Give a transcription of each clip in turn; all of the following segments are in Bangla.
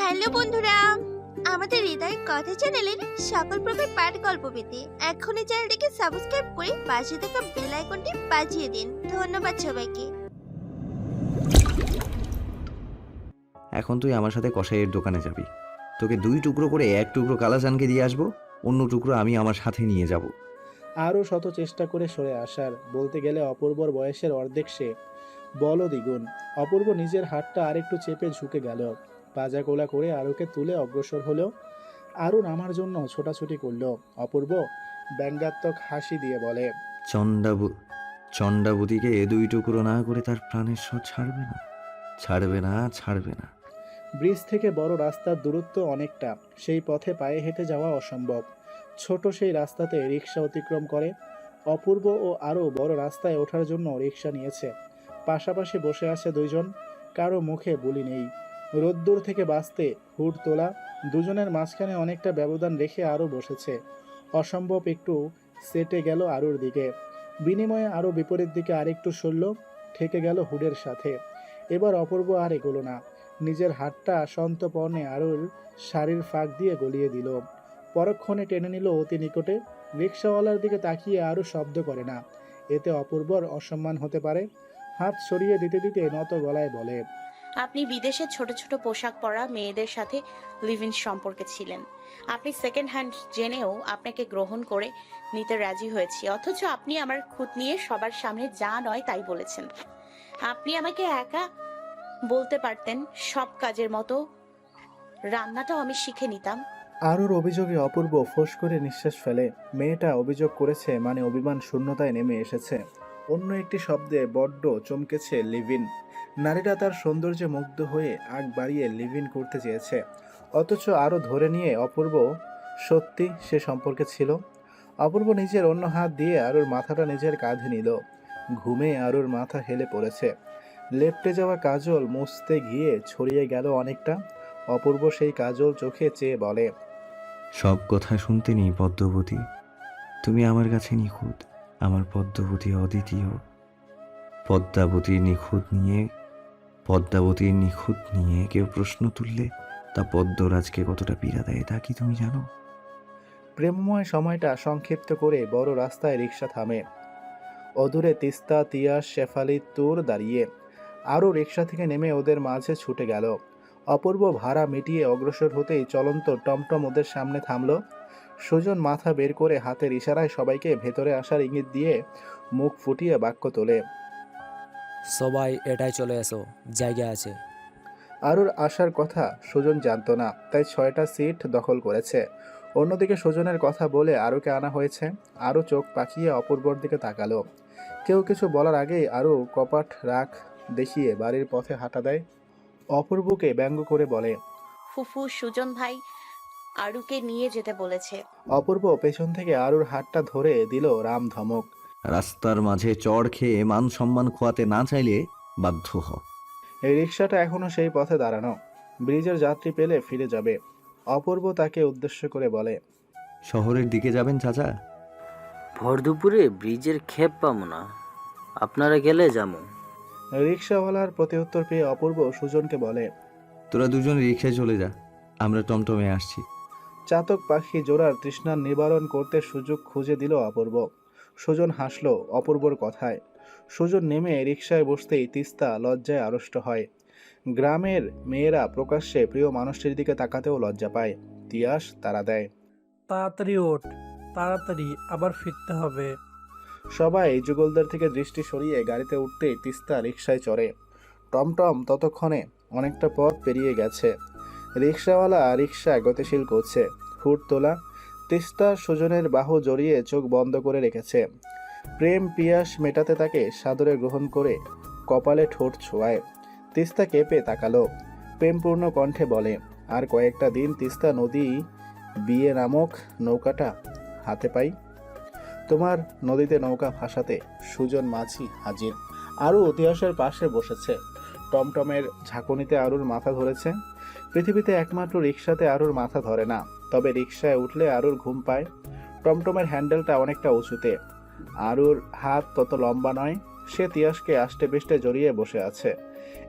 হ্যালো বন্ধুরা আমাদের হৃদয় কথা চ্যানেলের সকল প্রকার পাঠ গল্প পেতে এখনই চ্যানেলটিকে সাবস্ক্রাইব করে পাশে থাকা বেল আইকনটি বাজিয়ে দিন। ধন্যবাদ সবাইকে। এখন তুই আমার সাথে কসাইয়ের দোকানে যাবি। তোকে দুই টুকরো করে এক টুকরো কালাচানকে দিয়ে আসব অন্য টুকরো আমি আমার সাথে নিয়ে যাব। আরও শত চেষ্টা করে সরে আসার বলতে গেলে অপূর্বর বয়সের অর্ধেক সে। বল দ্বিগুণ অপূর্ব নিজের হাতটা আরেকটু চেপে ঝুঁকে গেল। পাজা কোলা করে আরুকে তুলে অগ্রসর হলো আরু নামার জন্য ছোটাছুটি করল। অপূর্ব ব্যঙ্গাত্মক হাসি দিয়ে বলে চণ্ডাবু চণ্ডাবতীকে দুই টুকরো না করে তার প্রাণের স্বর ছাড়বে না। ছাড়বে না ছাড়বে না। ব্রিজ থেকে বড় রাস্তার দূরত্ব অনেকটা। সেই পথে পায়ে হেঁটে যাওয়া অসম্ভব। ছোট সেই রাস্তাতে রিক্সা অতিক্রম করে। অপূর্ব ও আরও বড় রাস্তায় ওঠার জন্য রিক্সা নিয়েছে। পাশাপাশি বসে আছে দুইজন। কারও মুখে বলি নেই। রোদ্দুর থেকে বাঁচতে হুড তোলা দুজনের মাঝখানে অনেকটা ব্যবধান রেখে আরও বসেছে। অসম্ভব একটু সেটে গেল আরুর দিকে। বিনিময়ে আরও বিপরীত দিকে আরেকটু সরল, ঠেকে গেল হুডের সাথে। এবার অপূর্ব আর এগোলো না। নিজের হাতটা সন্তপর্ণে আরুর শাড়ির ফাঁক দিয়ে গলিয়ে দিল। পরক্ষণে টেনে নিল অতি নিকটে। রিক্সাওয়ালার দিকে তাকিয়ে আরও শব্দ করে না। এতে অপূর্বর অসম্মান হতে পারে। হাত সরিয়ে দিতে দিতে নত গলায় বলে আপনি বিদেশে ছোট ছোট পোশাক পরা মেয়েদের সাথে লিভ ইন সম্পর্কে ছিলেন। আপনি সেকেন্ড হ্যান্ড জেনেও আপনাকে গ্রহণ করে নিতে রাজি হয়েছি। অথচ আপনি আমার খুঁত নিয়ে সবার সামনে যা নয় তাই বলেছেন। আপনি আমাকে একা বলতে পারতেন, সব কাজের মতো রান্নাটাও আমি শিখে নিতাম। আরুর অভিযোগে অপূর্ব ফোঁস করে নিঃশ্বাস ফেলে মেয়েটা অভিযোগ করেছে মানে অভিমান শূন্যতায় নেমে এসেছে। অন্য একটি শব্দে বড্ড চমকেছে লিভিন। নারীরা তার সৌন্দর্যে মুগ্ধ হয়ে আগ বাড়িয়ে লিভ ইন করতে চেয়েছে। অথচ আরও ধরে নিয়ে অপূর্ব সত্যি সে সম্পর্কে ছিল। অপূর্ব নিজের অন্য হাত দিয়ে আরুর মাথাটা নিজের কাঁধে নিল। ঘুমে আরুর মাথা হেলে পড়েছে। লেপটে যাওয়া কাজল মুছতে গিয়ে ছড়িয়ে গেল অনেকটা। অপূর্ব সেই কাজল চোখে চেয়ে বলে, সব কথা শুনতে নেই পদ্মবতী। তুমি আমার কাছে নিখুঁত। আমার পদ্মবতী অদ্বিতীয়। পদ্মাবতী নিখুঁত নিয়ে পদ্মাবতীর নিখুঁত নিয়ে কেউ প্রশ্ন তুললে তা পদ্মরাজকে কতটা পীড়া দেয় তা কি তুমি জানো? প্রেমময় সময়টা সংক্ষিপ্ত করে বড় রাস্তায় রিক্সা থামে। অদূরে তিস্তা, তিয়াস, শেফালি, তুর দাঁড়িয়ে। আরও রিক্সা থেকে নেমে ওদের মাঝে ছুটে গেল। অপূর্ব ভাড়া মিটিয়ে অগ্রসর হতেই চলন্ত টমটম ওদের সামনে থামল। সুজন মাথা বের করে হাতের ইশারায় সবাইকে ভেতরে আসার ইঙ্গিত দিয়ে মুখ ফুটিয়ে বাক্য তোলে। সবাই এটাই চলে এসো জায়গা আছে। আরুর আসার কথা সুজন জানতো না তাই ছয়টা সিট দখল করেছে। অন্যদিকে সুজনের কথা বলে আরুকে আনা হয়েছে। আরও চোখ পাকিয়ে অপূর্বর দিকে তাকালো। কেউ কিছু বলার আগেই আরও কপাট রাখ দেখিয়ে বাড়ির পথে হাঁটা দেয়। অপূর্বকে ব্যঙ্গ করে বলে ফুফু সুজন ভাই আরুকে নিয়ে যেতে বলেছে। অপূর্ব পেছন থেকে আরুর হাতটা ধরে দিল রাম ধমক। রাস্তার মাঝে চড় খেয়ে মান সম্মান খোয়াতে না চাইলে বাধ্য হ। এই রিক্সাটা এখনও সেই পথে দাঁড়ানো। ব্রিজের যাত্রী পেলে ফিরে যাবে। অপূর্ব তাকে উদ্দেশ্য করে বলে শহরের দিকে যাবেন চাচা? ভর দুপুরে ব্রিজের খেপ পাবো না। আপনারা গেলে যাব। রিক্সাওয়ালার প্রতিউত্তর পেয়ে অপূর্ব সুজনকে বলে তোরা দুজন রিক্সায় চলে যা আমরা টমটমে আসছি। চাতক পাখি জোড়ার তৃষ্ণার নিবারণ করতে সুযোগ খুঁজে দিল অপূর্ব। সুজন হাসল অপূর্বর কথায়। সুজন নেমে রিকশায় বসতেই তিস্তা লজ্জায় আড়ষ্ট হয়। গ্রামের মেয়েরা প্রকাশ্যে প্রিয় মানুষটির দিকে তাকাতেও লজ্জা পায়। তিয়াস তারা দেয়। তাড়াতাড়ি ওঠ তাড়াতাড়ি আবার ফিরতে হবে। সবাই যুগলদের থেকে দৃষ্টি সরিয়ে গাড়িতে উঠতেই তিস্তা রিকশায় চড়ে। টমটম ততক্ষণে অনেকটা পথ পেরিয়ে গেছে। রিক্সাওয়ালা রিক্সা গতিশীল করছে। হুট তোলা তিস্তা সুজনের বাহু জড়িয়ে চোখ বন্ধ করে রেখেছে। প্রেম, পিয়াস মেটাতে তাকে সাদরে গ্রহণ করে কপালে ঠোঁট ছোঁয়ায়। তিস্তা কেঁপে তাকালো। প্রেমপূর্ণ কণ্ঠে বলে, আর কয়েকটা দিন তিস্তা নদী বিয়ে নামক নৌকাটা হাতে পাই। তোমার নদীতে নৌকা ভাসাতে সুজন মাঝি হাজির। আরও ইতিহাসের পাশে বসেছে। টমটমের ঝাঁকুনিতে আরুর মাথা ধরেছে। পৃথিবীতে একমাত্র রিক্সাতে আরুর মাথা ধরে না। তবে রিক্সায় উঠলে আরুর ঘুম পায়। টমটমের হ্যান্ডেলটা অনেকটা উঁচুতে। আরুর হাত তত লম্বা নয় সে তিয়াসকে আষ্টে পিষ্টে জড়িয়ে বসে আছে।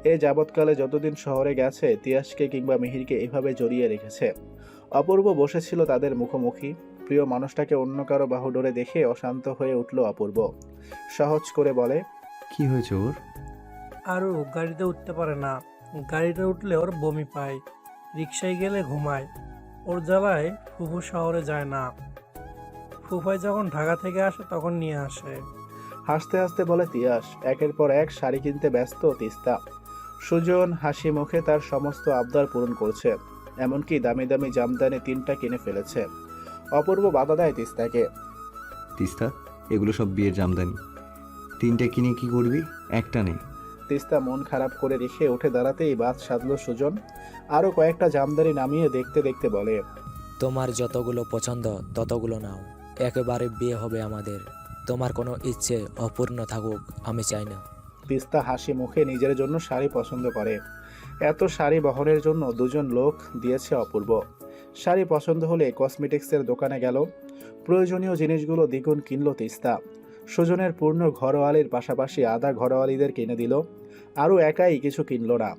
এ যাবৎকালে যতদিন শহরে গেছে তিয়াসকে কিংবা মিহিরকে এভাবে জড়িয়ে রেখেছে। অপূর্ব বসেছিল তাদের মুখোমুখি। প্রিয় মানুষটাকে অন্য কারও বাহুডোরে দেখে অশান্ত হয়ে উঠল অপূর্ব। সহজ করে বলে কি হয়েছে ওর? আরও গাড়িতে উঠতে পারে না। গাড়িতে উঠলে ওর বমি পায়। রিক্সায় গেলে ঘুমায়। ওর জ্বালায় ফুফু শহরে যায় না। ফুফাই যখন ঢাকা থেকে আসে তখন নিয়ে আসে। হাসতে হাসতে বলে তিয়াস একের পর এক শাড়ি কিনতে ব্যস্ত তিস্তা। সুজন হাসি মুখে তার সমস্ত আবদার পূরণ করছে এমনকি দামি দামি জামদানি তিনটা কিনে ফেলেছে। অপূর্ব বাধা দেয় তিস্তাকে। তিস্তা এগুলো সব বিয়ের জামদানি। তিনটে কিনে কি করবি? একটা নেই। তিস্তা মন খারাপ করে রেখে উঠে দাঁড়াতেই বাদ সাধল সুজন। আরও কয়েকটা জামদানি নামিয়ে দেখতে দেখতে বলে তোমার যতগুলো পছন্দ ততগুলো নাও। একেবারে বিয়ে হবে আমাদের। তোমার কোনো ইচ্ছে অপূর্ণ থাকুক আমি চাই না। তিস্তা হাসি মুখে নিজের জন্য শাড়ি পছন্দ করে। এত শাড়ি বহনের জন্য দুজন লোক দিয়েছে অপূর্ব। শাড়ি পছন্দ হলে কসমেটিক্সের দোকানে গেল। প্রয়োজনীয় জিনিসগুলো দ্বিগুণ কিনল তিস্তা। সুজনের পূর্ণ ঘরোয়ালির পাশাপাশি আধা ঘরোয়ালিদের কিনে দিল। আরও একাই কিছু কিনল না।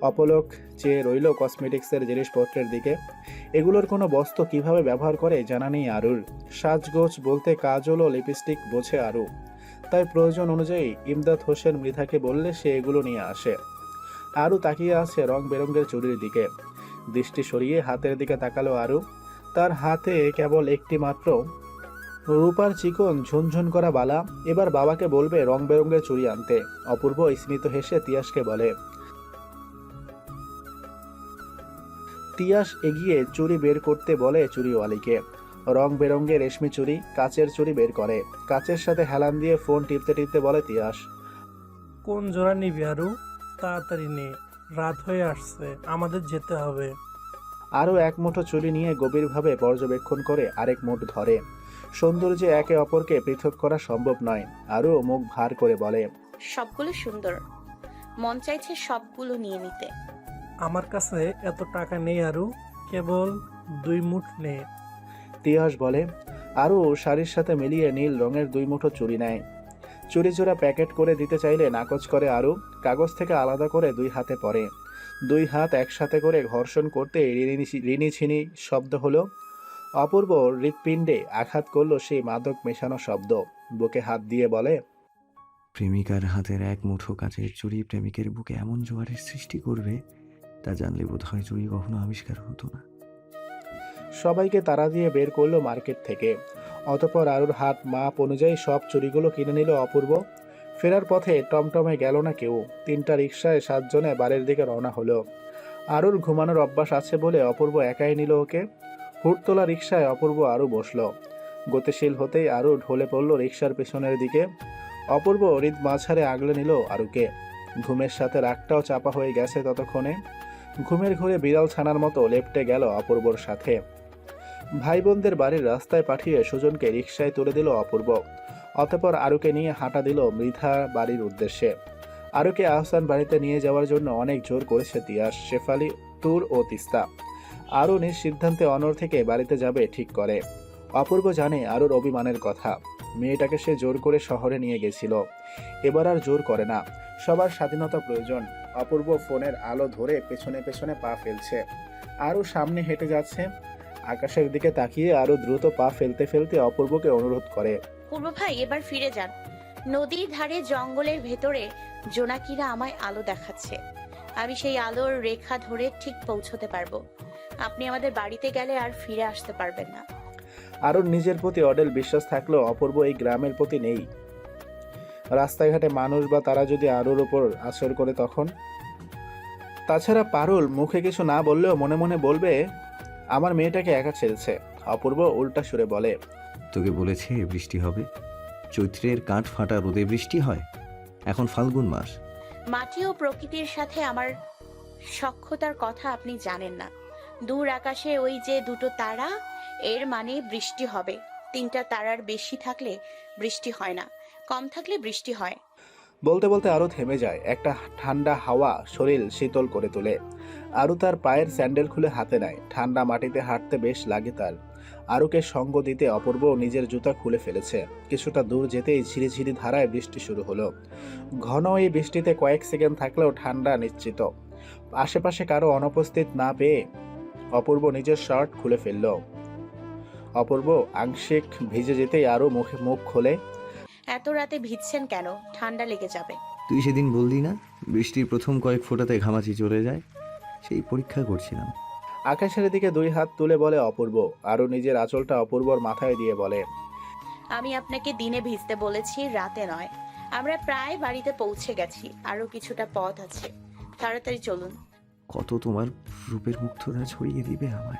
অপলক চেয়ে রইল কসমেটিক্সের জিনিসপত্রের দিকে। এগুলোর কোনো বস্তু কীভাবে ব্যবহার করে জানা নেই আরুর। সাজগোজ বলতে কাজল ও লিপস্টিক বোঝে আরু। তাই প্রয়োজন অনুযায়ী ইমদাদ হোসেন মৃধাকে বললে সে এগুলো নিয়ে আসে। আরও তাকিয়ে আছে রং বেরঙের চুরির দিকে। দৃষ্টি সরিয়ে হাতের দিকে তাকালো আরু। তার হাতে কেবল একটি মাত্র রূপার চিকন ঝুনঝুন করা বালা এবার বাবাকে বলবে রং বেরঙের চুড়ি আনতে। অপূর্ব স্মিত হেসে তিয়াসকে বলে, তিয়াস এগিয়ে চুড়ি বের করতে বলে চুড়িওয়ালিকে। রং বেরঙের রেশমি চুড়ি, কাচের চুড়ি বের করে। কাচের সাথে হেলান দিয়ে ফোন টিপতে টিপতে বলে তিয়াস, কোন জোড়া নিবি আরু তাড়াতাড়ি নে। রাত হয়ে আসছে। আমাদের যেতে হবে। আরও এক মুঠো চুরি নিয়ে গভীরভাবে পর্যবেক্ষণ করে আরেক মুঠ ধরে। সৌন্দর্যে একে অপরকে পৃথক করা সম্ভব নয় আরও মুখ ভার করে বলে সবগুলো সুন্দর। মন চাইছে সবগুলো নিয়ে নিতে। আমার কাছে এত টাকা নেই আরু। কেবল দুই মুঠ নে। তিয়াস বলে আরও শাড়ির সাথে মিলিয়ে নীল রঙের দুই মুঠো চুরি নেয়। চুরি চোরা প্যাকেট করে দিতে চাইলে নাকচ করে আরও কাগজ থেকে আলাদা করে দুই হাতে পড়ে দুই হাত একসাথে করে ঘর্ষণ করতে রিনি ছিনি শব্দ হলো। অপূর্ব হৃৎপিণ্ডে আঘাত করল সেই মাদক মেশানো শব্দ। বুকে হাত দিয়ে বলে প্রেমিকার হাতের এক মুঠো কাচের চুরি প্রেমিকের বুকে এমন জোয়ারের সৃষ্টি করবে তা জানলে বোধ হয় চুরি কখনো আবিষ্কার হতো না। সবাইকে তারা দিয়ে বের করল মার্কেট থেকে। অতপর আরুর হাত মাপ অনুযায়ী সব চুরিগুলো কিনে নিল অপূর্ব। ফেরার পথে টমটমে গেল না কেউ। তিনটা রিক্সায় সাতজনে বাড়ির দিকে রওনা হলো। আরুর ঘুমানোর অভ্যাস আছে বলে অপূর্ব একাই নিল ওকে। হুড়তোলা রিক্সায় অপূর্ব আরও বসল। গতিশীল হতেই আরও ঢলে পড়ল রিক্সার পেছনের দিকে। অপূর্ব হৃদ মাঝারে আগলে নিল আরুকে। ঘুমের সাথে রাগটাও চাপা হয়ে গেছে ততক্ষণে। ঘুমের ঘুরে বিড়াল ছানার মতো লেপটে গেল অপূর্বর সাথে। ভাই বোনদের বাড়ির রাস্তায় পাঠিয়ে সুজনকে রিকশায় তুলে দিল অপূর্ব। অতপর আরুকে নিয়ে হাঁটা দিল মৃধা বাড়ির উদ্দেশ্যে। আরুকে আহসান বাড়িতে নিয়ে যাওয়ার জন্য অনেক জোর করেছে তিয়াস, শেফালি, তুর ও তিস্তা। আরও নিজ সিদ্ধান্তে অনর থেকে বাড়িতে যাবে ঠিক করে। অপূর্ব জানে আরুর অভিমানের কথা। মেয়েটাকে সে জোর করে শহরে নিয়ে গেছিল। এবার আর জোর করে না। সবার স্বাধীনতা প্রয়োজন। অপূর্ব ফোনের আলো ধরে পেছনে পেছনে পা ফেলছে। আরও সামনে হেঁটে যাচ্ছে। আকাশের দিকে তাকিয়ে আরও দ্রুত পা ফেলতে ফেলতে অপূর্বকে অনুরোধ করে। পূর্ব ভাই, এবার ফিরে যান। নদীর ধারে জঙ্গলের ভেতরে জোনাকিরা আমায় আলো দেখাচ্ছে। আমি সেই আলোর রেখা ধরে ঠিক পৌঁছতে পারব। আপনি আমাদের বাড়িতে গেলে আর ফিরে আসতে পারবেন না। আরও নিজের প্রতি অডেল বিশ্বাস থাকলেও অপূর্ব এই গ্রামের প্রতি নেই। রাস্তাঘাটে মানুষ বা তারা যদি আরুর ওপর আচর করে তখন? তাছাড়া পারুল মুখে কিছু না বললেও মনে মনে বলবে, আমার মেয়েটাকে একা ছেড়েছে। অপূর্ব উল্টা সুরে বলে তোকে বলেছে বৃষ্টি হবে। চৈত্রের কাঠ ফাটা রোদে বৃষ্টি হয়। এখন ফাল্গুন মাস। মাটি ও প্রকৃতির সাথে আমার সক্ষতার কথা আপনি জানেন না। দূর আকাশে ওই যে দুটো তারা এর মানে বৃষ্টি হবে। তিনটা তারার বেশি থাকলে বৃষ্টি হয় না কম থাকলে বৃষ্টি হয়। বলতে বলতে আরও থেমে যায়। একটা ঠান্ডা হাওয়া শরীর শীতল করে তোলে। আরও তার পায়ের স্যান্ডেল খুলে হাতে নেয়। ঠান্ডা মাটিতে হাঁটতে বেশ লাগে তার। আরুকে সঙ্গ দিতে অপূর্ব নিজের জুতা খুলে ফেলেছে। কিছুটা দূর যেতেই ঝিরিঝিরি ধারায় বৃষ্টি শুরু হলো। ঘন এই বৃষ্টিতে কয়েক সেকেন্ড থাকলেও ঠান্ডা নিশ্চিত। আশেপাশে কারও অনুপস্থিত না পেয়ে অপূর্ব নিজের শার্ট খুলে ফেলল। অপূর্ব আংশিক ভিজে যেতেই আরও মুখে মুখ খোলে। এত রাতে ভিজছেন কেন? ঠান্ডা লেগে যাবে। তুই সেদিন বললি না বৃষ্টির প্রথম কয়েক ফোঁটাতে ঘামাচি চলে যায়? সেই পরীক্ষা করছিলাম। আকাশের দিকে দুই হাত তুলে বলে অপূর্ব। আরও নিজের আঁচলটা অপূর্বর মাথায় দিয়ে বলে। আমি আপনাকে দিনে ভিজতে বলেছি রাতে নয়। আমরা প্রায় বাড়িতে পৌঁছে গেছি। আরও কিছুটা পথ আছে। তাড়াতাড়ি চলুন। কত তোমার রূপের মুগ্ধতা ছড়িয়ে দিবে আমায়?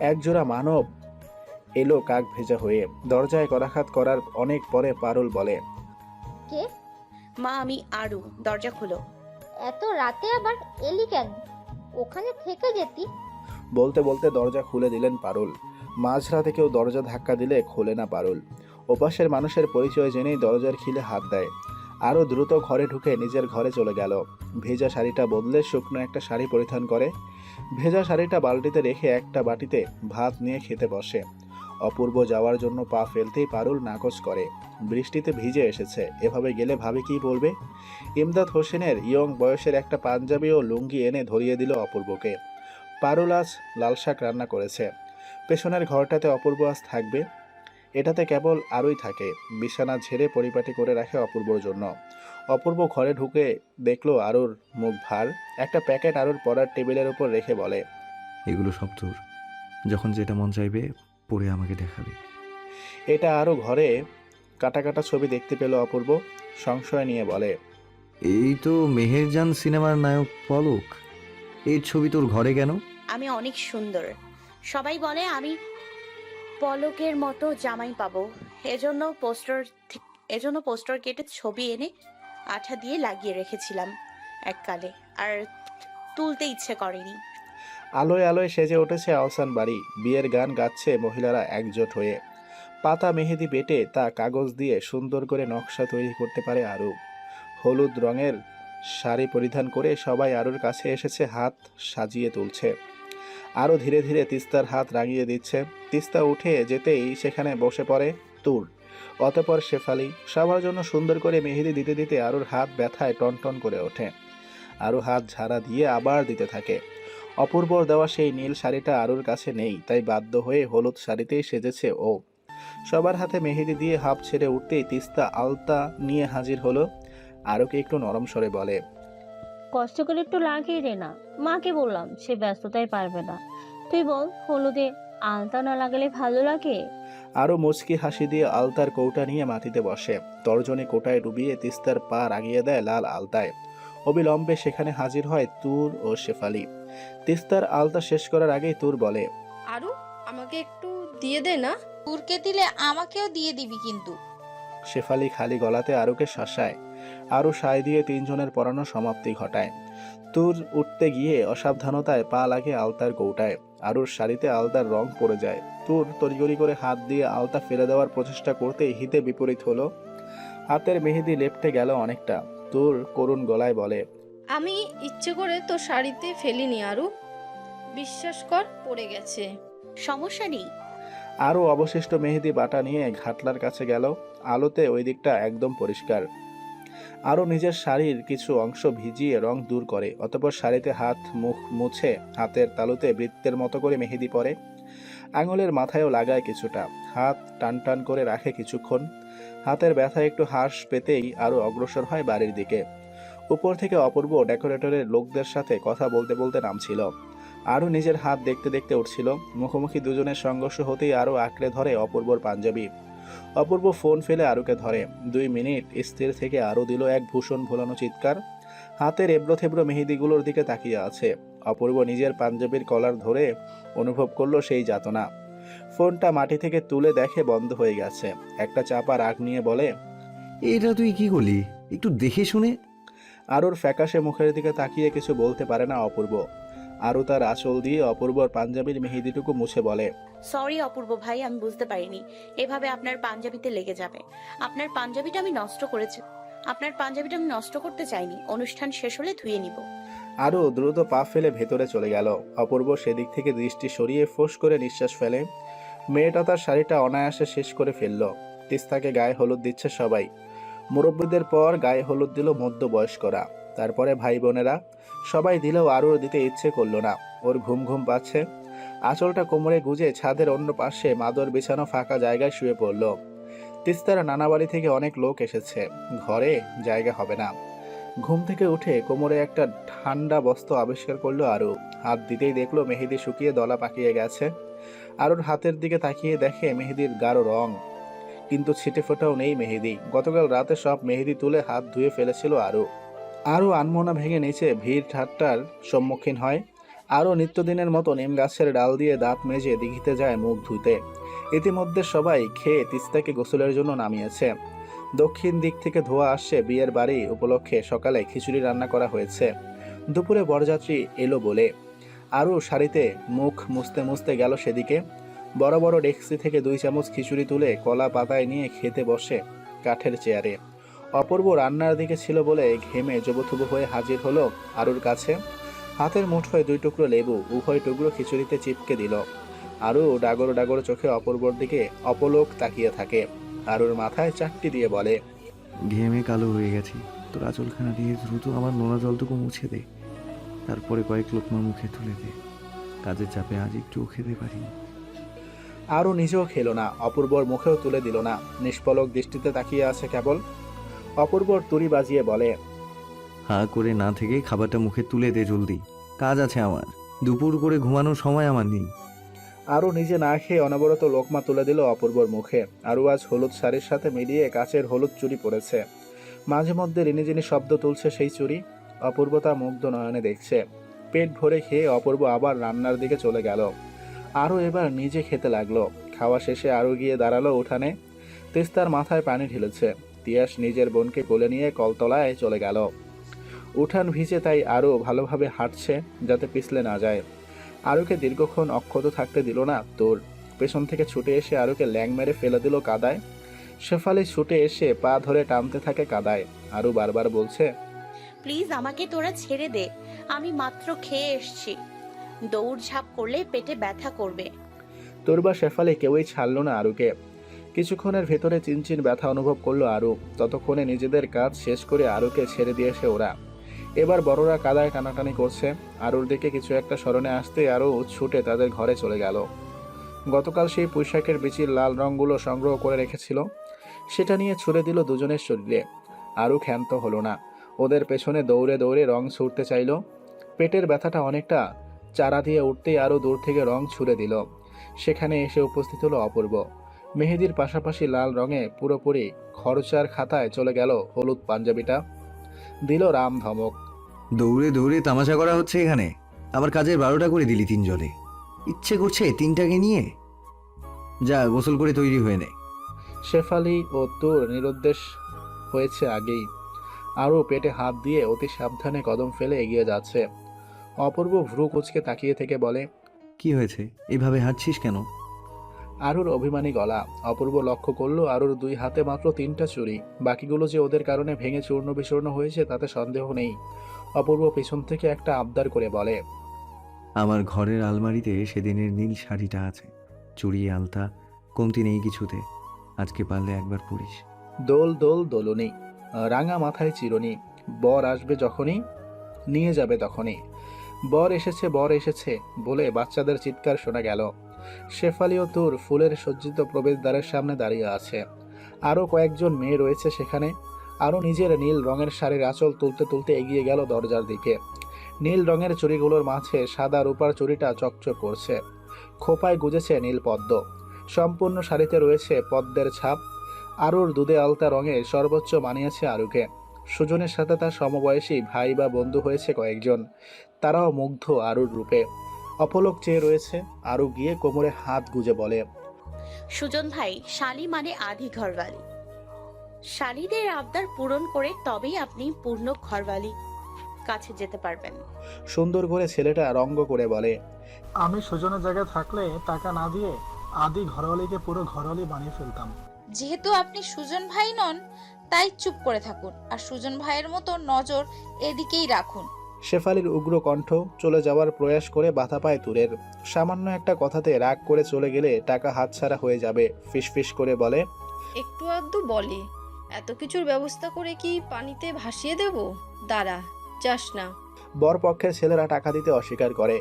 একজোড়া মানব এলো কাক ভেজা হয়ে। দরজায় করাঘাত করার অনেক পরে পারুল বলে কে? মা আমি আরু। দরজা খুলো। এত রাতে আবার এলি কেন? ওখানে থেকে যেতি। বলতে বলতে দরজা খুলে দিলেন পারুল। মাঝরাতে কেউ দরজা ধাক্কা দিলে খোলে না পারুল। ওপাশের মানুষের পরিচয় জেনেই দরজার খিলে হাত দেয়। আরও দ্রুত ঘরে ঢুকে নিজের ঘরে চলে গেল। ভেজা শাড়িটা বদলে শুকনো একটা শাড়ি পরিধান করে। ভেজা শাড়িটা বালতিতে রেখে একটা বাটিতে ভাত নিয়ে খেতে বসে। অপূর্ব যাওয়ার জন্য পা ফেলতেই পারুল নাকচ করে। বৃষ্টিতে ভিজে এসেছে। এভাবে গেলে ভাবে কি বলবে? ইমদাদ হোসেনের ইয়ং বয়সের একটা পাঞ্জাবি ও লুঙ্গি এনে ধরিয়ে দিল অপূর্বকে। পারুল আজ লাল শাক রান্না করেছে। পেছনের ঘরটাতে অপূর্ব আজ থাকবে। এটাতে কেবল আরই থাকে। বিছানা ঝেড়ে পরিপাটি করে রাখে অপূর্বর জন্য। অপূর্ব ঘরে ঢুকে দেখল আরুর মুখ ভার। একটা প্যাকেট আরুর পড়ার টেবিলের উপর রেখে বলে, এগুলো সব তোর। যখন যেটা মন চাইবে পড়ে আমাকে দেখাবে। এটা আরও ঘরে কাটা কাটা ছবি দেখতে পেল অপূর্ব সংশয় নিয়ে বলে এই তো মেহেরজান সিনেমার নায়ক পলক। এই ছবি তোর ঘরে কেন? আমি অনেক সুন্দর। সবাই বলে আমি পলকের মতো জামাই পাবো। এজন্য পোস্টার থে- এজন্য পোস্টার কেটে ছবি এনে আঠা দিয়ে লাগিয়ে রেখেছিলাম এককালে। আর তুলতে ইচ্ছে করেনি। আলোয় আলোয় সেজে উঠেছে আহসান বাড়ি। বিয়ের গান গাচ্ছে মহিলারা একজোট হয়ে। পাতা মেহেদি বেটে তা কাগজ দিয়ে সুন্দর করে নকশা তৈরি করতে পারে আরু। হলুদ রঙের শাড়ি পরিধান করে সবাই আরুর কাছে এসেছে, হাত সাজিয়ে তুলছে। আরও ধীরে ধীরে তিস্তার হাত রাঙিয়ে দিচ্ছে। তিস্তা উঠে যেতেই সেখানে বসে পড়ে তুর। অতপর শেফালি, সবার জন্য সুন্দর করে মেহেদি দিতে দিতে আরুর হাত ব্যথায় টনটন করে ওঠে। আরও হাত ঝাড়া দিয়ে আবার দিতে থাকে। অপূর্বর দেওয়া সেই নীল শাড়িটা আরুর কাছে নেই তাই বাধ্য হয়ে হলুদ শাড়িতেই সেজেছে ও। সবার হাতে মেহেদি দিয়ে হাফ ছেড়ে উঠতেই তিস্তা আলতা নিয়ে হাজির হলো। আরুকে একটু নরম স্বরে বলে কষ্ট করে একটু লাগিয়ে দে না মাকে বললাম সে ব্যস্ততায় পারবে না। তুই বল হলুদে আলতা না লাগালে ভালো লাগে? আরও মুচকি হাসি দিয়ে আলতার কৌটা নিয়ে মাটিতে বসে। তর্জনী কোটায় ডুবিয়ে তিস্তার পা রাগিয়ে দেয় লাল আলতায়। অবিলম্বে সেখানে হাজির হয় তুর ও শেফালি। তিস্তার আলতা শেষ করার আগেই তুর বলে আরু আমাকে একটু দিয়ে দে না? তুরকে দিলে আমাকেও দিয়ে দিবি কিন্তু। শেফালি খালি গলাতে আরুকে শাসায়। আরও সায় দিয়ে তিনজনের পড়ানো সমাপ্তি ঘটায়। তুর উঠতে গিয়ে অসাবধানতায় পা লাগে আলতার কৌটায়। আরুর শাড়িতে আলতার রং পড়ে যায়। তুর তড়িগড়ি করে হাত দিয়ে আলতা ফেলে দেওয়ার প্রচেষ্টা করতে হিতে বিপরীত হলো। হাতের মেহেদি লেপটে গেল অনেকটা। তুর করুণ গলায় বলে আমি ইচ্ছে করে তো শাড়িতে ফেলিনি আরু। বিশ্বাস কর পড়ে গেছে। সমস্যা নেই। আরও অবশিষ্ট মেহেদি বাটা নিয়ে ঘাটলার কাছে গেল। আলোতে ওই দিকটা একদম পরিষ্কার। আরও নিজের শাড়ির কিছু অংশ ভিজিয়ে রং দূর করে অতপর শাড়িতে হাত মুখ মুছে হাতের তালুতে বৃত্তের মতো করে মেহেদি পরে। আঙুলের মাথায়ও লাগায় কিছুটা। হাত টান টান করে রাখে কিছুক্ষণ। হাতের ব্যথা একটু হাঁস পেতেই আরও অগ্রসর হয় বাড়ির দিকে। উপর থেকে অপূর্ব ডেকোরেটরের লোকদের সাথে কথা বলতে বলতে নামছিল। আরও নিজের হাত দেখতে দেখতে উঠছিল। মুখোমুখি দুজনের সংঘর্ষ হতেই আরও আঁকড়ে ধরে অপূর্বর পাঞ্জাবি। অপূর্ব ফোন ফেলে আরুকে ধরে। দুই মিনিট স্থির থেকে আরও দিল এক ভূষণ ভোলানো চিৎকার। হাতের এবড়ো থেবড়ো মেহেদিগুলোর দিকে তাকিয়ে আছে। অপূর্ব নিজের পাঞ্জাবির কলার ধরে অনুভব করল সেই যাতনা। ফোনটা মাটি থেকে তুলে দেখে বন্ধ হয়ে গেছে। একটা চাপা রাগ নিয়ে বলে, এটা তুই কি করলি? একটু দেখে শুনে আরুর ফ্যাকাশে মুখের দিকে তাকিয়ে কিছু বলতে পারে না অপূর্ব। আরও তার আঁচল দিয়ে অপূর্বর পাঞ্জাবির মেহেদিটুকু মুছে বলে। সরি অপূর্ব ভাই আমি বুঝতে পারিনি। এভাবে আপনার পাঞ্জাবিতে লেগে যাবে। আপনার পাঞ্জাবিটা আমি নষ্ট করেছি। আপনার পাঞ্জাবিটা আমি নষ্ট করতে চাইনি। অনুষ্ঠান শেষ হলে ধুয়ে নিব। আরও দ্রুত পা ফেলে ভেতরে চলে গেল। অপূর্ব সেদিক থেকে দৃষ্টি সরিয়ে ফোঁস করে নিঃশ্বাস ফেলে। মেয়েটা তার শাড়িটা অনায়াসে শেষ করে ফেলল। তিস্তাকে গায়ে হলুদ দিচ্ছে সবাই। মুরব্বীদের পর গায়ে হলুদ দিল মধ্যবয়স্করা। তারপরে ভাই বোনেরা সবাই দিলেও আরও দিতে ইচ্ছে করল না। ওর ঘুম ঘুম পাচ্ছে। আঁচলটা কোমরে গুজে ছাদের অন্য পাশে মাদর বিছানো ফাঁকা জায়গায় শুয়ে পড়ল। তিস্তার নানা বাড়ি থেকে অনেক লোক এসেছে। ঘরে জায়গা হবে না। ঘুম থেকে উঠে কোমরে একটা ঠান্ডা বস্ত্র আবিষ্কার করল আরও হাত দিতেই দেখল মেহেদি শুকিয়ে দলা পাকিয়ে গেছে। আরুর হাতের দিকে তাকিয়ে দেখে মেহেদির গাঢ় রং। কিন্তু ছিটে ফোটাও নেই মেহেদি। গতকাল রাতে সব মেহেদি তুলে হাত ধুয়ে ফেলেছিল আরও। আরও আনমোনা ভেঙে নিচে ভিড় ঠাট্টার সম্মুখীন হয়। আরও নিত্যদিনের মতো নিম গাছের ডাল দিয়ে দাঁত মেজে দিঘিতে যায় মুখ ধুতে ইতিমধ্যে সবাই খেয়ে তিস্তাকে গোসলের জন্য নামিয়েছে। দক্ষিণ দিক থেকে ধোয়া আসছে বিয়ের বাড়ি উপলক্ষে সকালে খিচুড়ি রান্না করা হয়েছে। দুপুরে বরযাত্রী এলো বলে। আরও শাড়িতে মুখ মুছতে মুছতে গেল সেদিকে। বড় বড় ডেক্সি থেকে দুই চামচ খিচুড়ি তুলে কলা পাতায় নিয়ে খেতে বসে কাঠের চেয়ারে। অপূর্ব রান্নার দিকে ছিল বলে ঘেমে জবথুবু হয়ে হাজির হলো আরুর কাছে। হাতের মুঠোয় দুই টুকরো লেবু, উভয় টুকরো খিচুড়িতে চিপকে দিল। আরও ডাগর ডাগর চোখে অপূর্বর দিকে অপলোক তাকিয়ে থাকে। আরুর মাথায় চারটি দিয়ে বলে, ঘেমে কালো হয়ে গেছি। তোর আঁচলখানা দিয়ে দ্রুত আমার নোনা জলটুকু মুছে দে। তারপরে কয়েক লোকমা মুখে তুলে দে। কাজের চাপে আজ একটুও খেতে পারিনি। আরও নিজেও খেলো না অপূর্বর মুখেও তুলে দিল না। নিষ্পলক দৃষ্টিতে তাকিয়ে আছে কেবল। অপূর্বর তুড়ি বাজিয়ে বলে হা করে না থেকে খাবারটা মুখে তুলে দে জলদি। কাজ আছে আমার। দুপুর করে ঘুমানোর সময় আমার নেই। আরও নিজে না খেয়ে অনবরত লোকমা তুলে দিল অপূর্বর মুখে। আরও আজ হলুদ শাড়ির সাথে মিলিয়ে কাচের হলুদ চুরি পরেছে। মাঝে মধ্যে রিনিজিনি শব্দ তুলছে সেই চুড়ি। অপূর্বতা মুগ্ধ নয়নে দেখছে। পেট ভরে খেয়ে অপূর্ব আবার রান্নার দিকে চলে গেল। আরও এবার নিজে খেতে লাগল। খাওয়া শেষে আরও গিয়ে দাঁড়াল উঠানে। তেস্তার মাথায় পানি ঢেলেছে। তিয়াস নিজের বোনকে কোলে নিয়ে কলতলায় চলে গেল। উঠান ভিজে তাই আরও ভালোভাবে হাঁটছে যাতে পিছলে না যায়। আরুকে দীর্ঘক্ষণ অক্ষত থাকতে দিল না তোর। পেছন থেকে ছুটে এসে আরুকে ল্যাং মেরে ফেলে দিল কাদায়। শেফালি ছুটে এসে পা ধরে টানতে থাকে কাদায়। আরু বারবার বলছে, প্লিজ আমাকে তোরা ছেড়ে দে। আমি মাত্র খেয়ে এসছি। দৌড়ঝাঁপ করলে পেটে ব্যথা করবে। তোর বা শেফালি কেউই ছাড়লো না আরুকে। কিছুক্ষণের ভেতরে চিনচিন ব্যথা অনুভব করল আরু। ততক্ষণে নিজেদের কাজ শেষ করে আরুকে ছেড়ে দিয়েছে ওরা। এবার বড়রা কাদায় টানাটানি করছে। আরুর দিকে কিছু একটা স্মরণে আসতে আরও ছুটে তাদের ঘরে চলে গেল। গতকাল সেই পোশাকের বিচির লাল রঙগুলো সংগ্রহ করে রেখেছিল। সেটা নিয়ে ছুড়ে দিল দুজনের শরীরে। আরও ক্ষান্ত হলো না। ওদের পেছনে দৌড়ে দৌড়ে রং ছুটতে চাইল। পেটের ব্যথাটা অনেকটা চারা দিয়ে উঠতেই আরও দূর থেকে রং ছুড়ে দিল। সেখানে এসে উপস্থিত হলো অপূর্ব। মেহেদির পাশাপাশি লাল রঙে পুরোপুরি খরচার খাতায় চলে গেল হলুদ পাঞ্জাবিটা। দিল রাম ধমক। দৌড়ে দৌড়ে তামাশা করা হচ্ছে এখানে। আবার কাজের বারোটা করে দিলি তিন জলে ইচ্ছে করছে তিনটাকে নিয়ে। যা গোসল করে তৈরি হয়ে নে। শেফালি ও তোর নিরুদ্দেশ হয়েছে আগেই। আরও পেটে হাত দিয়ে অতি সাবধানে কদম ফেলে এগিয়ে যাচ্ছে। অপূর্ব ভ্রু কুচকে তাকিয়ে থেকে বলে কি হয়েছে? এভাবে হাঁটছিস কেন? আরুর অভিমানী গলা। অপূর্ব লক্ষ্য করল আরুর দুই হাতে মাত্র তিনটা চুরি বাকিগুলো যে ওদের কারণে ভেঙে চূর্ণ বিচূর্ণ হয়েছে তাতে সন্দেহ নেই। অপূর্ব পেছন থেকে একটা আবদার করে বলে আমার ঘরের আলমারিতে সেদিনের নীল শাড়িটা আছে। চুড়ি আলতা কমতি নেই কিছুতে। আজকে পারলে একবার পড়িস দোল দোল দোলনি। রাঙা মাথায় চিরনি। বর আসবে যখনই নিয়ে যাবে তখনই। বর এসেছে বর এসেছে বলে বাচ্চাদের চিৎকার শোনা গেল। শেফালি ও তুর ফুলের সজ্জিত প্রবেশদ্বারের সামনে দাঁড়িয়ে আছে। আরও কয়েকজন মেয়ে রয়েছে সেখানে। আরও নিজের নীল রঙের শাড়ির আঁচল তুলতে তুলতে এগিয়ে গেল দরজার দিকে। নীল রঙের চুড়িগুলোর মাঝে সাদা রূপার চুড়িটা চকচক করছে। খোপায় গুজেছে নীল পদ্ম। সম্পূর্ণ শাড়িতে রয়েছে পদ্মের ছাপ। আরুর দুধে আলতা রঙে সর্বোচ্চ মানিয়েছে আরুকে। সুজনের সাথে তার সমবয়সী ভাই বা বন্ধু হয়েছে কয়েকজন। তারাও মুগ্ধ আরুর রূপে। অপলক চেয়ে রয়েছে আরু গিয়ে কোমরে হাত গুজে বলে সুজন ভাই শালি মানে আধি ঘরবালি শালিদের আবদার পূরণ করে তবেই আপনি পূর্ণ ঘরবালি কাছে যেতে পারবেন। সুন্দর করে ছেলেটা রঙ্গ করে বলে আমি সুজনের জায়গায় থাকলে টাকা না দিয়ে আদি ঘরওয়ালিকে পুরো ঘরওয়ালি বানিয়ে ফেলতাম। যেহেতু আপনি সুজন ভাই নন তাই চুপ করে থাকুন আর সুজন ভাইয়ের মতো নজর এদিকেই রাখুন। শেফালির উগ্র কণ্ঠ চলে যাওয়ার প্রয়াস করে বাধা পায় তুরের। সামান্য একটা কথাতে রাগ করে চলে গেলে টাকা হাতছাড়া হয়ে যাবে ফিসফিস করে বলে একটু আধটু বলে এত কিছুর ব্যবস্থা করে কি পানিতে ভাসিয়ে দেব? দাঁড়া যাস না। বর পক্ষের ছেলেরা টাকা দিতে অস্বীকার করে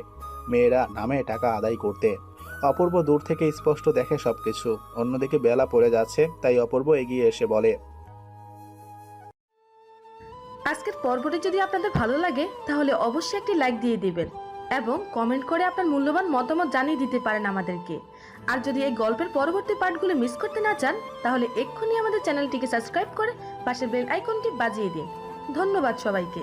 মেয়েরা নামে টাকা আদায় করতে। অপূর্ব দূর থেকে স্পষ্ট দেখে সবকিছু অন্যদিকে বেলা পড়ে যাচ্ছে তাই অপূর্ব এগিয়ে এসে বলে আজকের পর্বটি যদি আপনাদের ভালো লাগে, তাহলে অবশ্যই একটি লাইক দিয়ে দিবেন এবং কমেন্ট করে আপনার মূল্যবান মতামত জানিয়ে দিতে পারেন আমাদেরকে। আর যদি এই গল্পের পরবর্তী পার্টগুলো মিস করতে না চান, তাহলে এক্ষুনি আমাদের চ্যানেলটিকে সাবস্ক্রাইব করে পাশের বেল আইকনটি বাজিয়ে দিন। ধন্যবাদ সবাইকে।